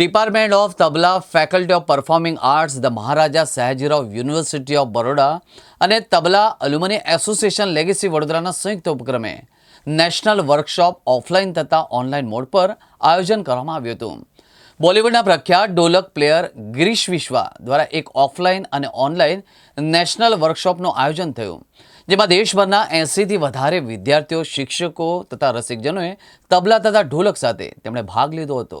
Department of tabla faculty of performing arts the Maharaja Sayajirao university of Baroda અને tabla alumni association legacy વડોદરાના સંયુક્ત ઉપક્રમે national workshop offline તથા online mode પર આયોજન કરવામાં આવ્યું હતું. બોલિવૂડના પ્રખ્યાત ઢોલક પ્લેયર ગિરીશ વિશ્વા દ્વારા એક ઓફલાઈન અને ઓનલાઈન નેશનલ વર્કશોપનું આયોજન થયું, જેમાં દેશભરના એંસીથી વધારે વિદ્યાર્થીઓ, શિક્ષકો તથા રસિકજનોએ તબલા તથા ઢોલક સાથે તેમણે ભાગ લીધો હતો.